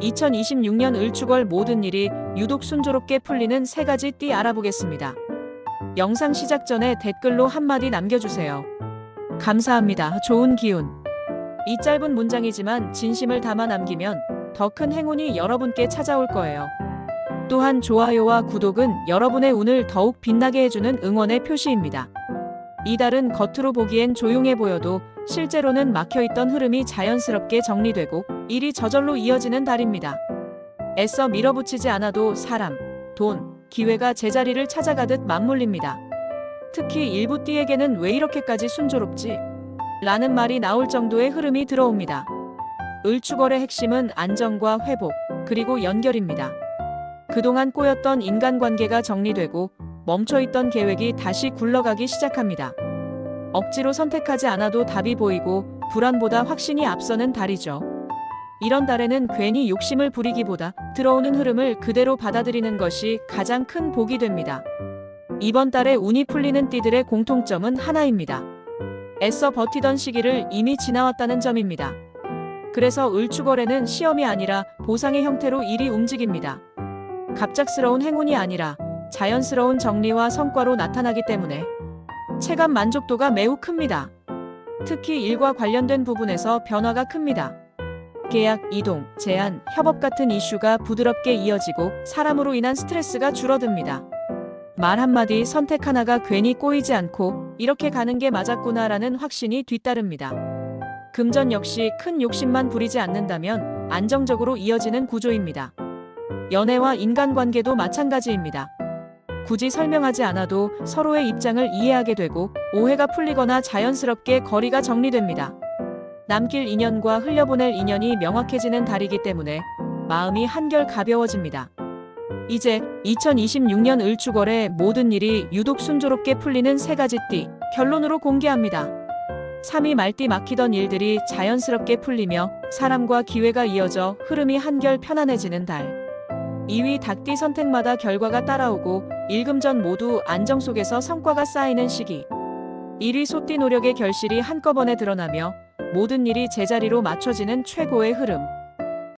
2026년 을축월 모든 일이 유독 순조롭게 풀리는 세 가지 띠 알아보겠습니다. 영상 시작 전에 댓글로 한마디 남겨주세요. 감사합니다. 좋은 기운. 이 짧은 문장이지만 진심을 담아 남기면 더 큰 행운이 여러분께 찾아올 거예요. 또한 좋아요와 구독은 여러분의 운을 더욱 빛나게 해주는 응원의 표시입니다. 이달은 겉으로 보기엔 조용해 보여도 실제로는 막혀있던 흐름이 자연스럽게 정리되고 일이 저절로 이어지는 달입니다. 애써 밀어붙이지 않아도 사람, 돈, 기회가 제자리를 찾아가듯 맞물립니다. 특히 일부 띠에게는 왜 이렇게까지 순조롭지? 라는 말이 나올 정도의 흐름이 들어옵니다. 을축월의 핵심은 안정과 회복, 그리고 연결입니다. 그동안 꼬였던 인간관계가 정리되고 멈춰있던 계획이 다시 굴러가기 시작합니다. 억지로 선택하지 않아도 답이 보이고 불안보다 확신이 앞서는 달이죠. 이런 달에는 괜히 욕심을 부리기보다 들어오는 흐름을 그대로 받아들이는 것이 가장 큰 복이 됩니다. 이번 달에 운이 풀리는 띠들의 공통점은 하나입니다. 애써 버티던 시기를 이미 지나왔다는 점입니다. 그래서 을축월에는 시험이 아니라 보상의 형태로 일이 움직입니다. 갑작스러운 행운이 아니라 자연스러운 정리와 성과로 나타나기 때문에 체감 만족도가 매우 큽니다. 특히 일과 관련된 부분에서 변화가 큽니다. 계약, 이동, 제안, 협업 같은 이슈가 부드럽게 이어지고 사람으로 인한 스트레스가 줄어듭니다. 말 한마디 선택 하나가 괜히 꼬이지 않고 이렇게 가는 게 맞았구나라는 확신이 뒤따릅니다. 금전 역시 큰 욕심만 부리지 않는다면 안정적으로 이어지는 구조입니다. 연애와 인간관계도 마찬가지입니다. 굳이 설명하지 않아도 서로의 입장을 이해하게 되고 오해가 풀리거나 자연스럽게 거리가 정리됩니다. 남길 인연과 흘려보낼 인연이 명확해지는 달이기 때문에 마음이 한결 가벼워집니다. 이제 2026년 을축월의 모든 일이 유독 순조롭게 풀리는 세 가지 띠 결론으로 공개합니다. 3위 말띠 막히던 일들이 자연스럽게 풀리며 사람과 기회가 이어져 흐름이 한결 편안해지는 달. 2위 닭띠 선택마다 결과가 따라오고 일금전 모두 안정 속에서 성과가 쌓이는 시기. 1위 소띠 노력의 결실이 한꺼번에 드러나며 모든 일이 제자리로 맞춰지는 최고의 흐름.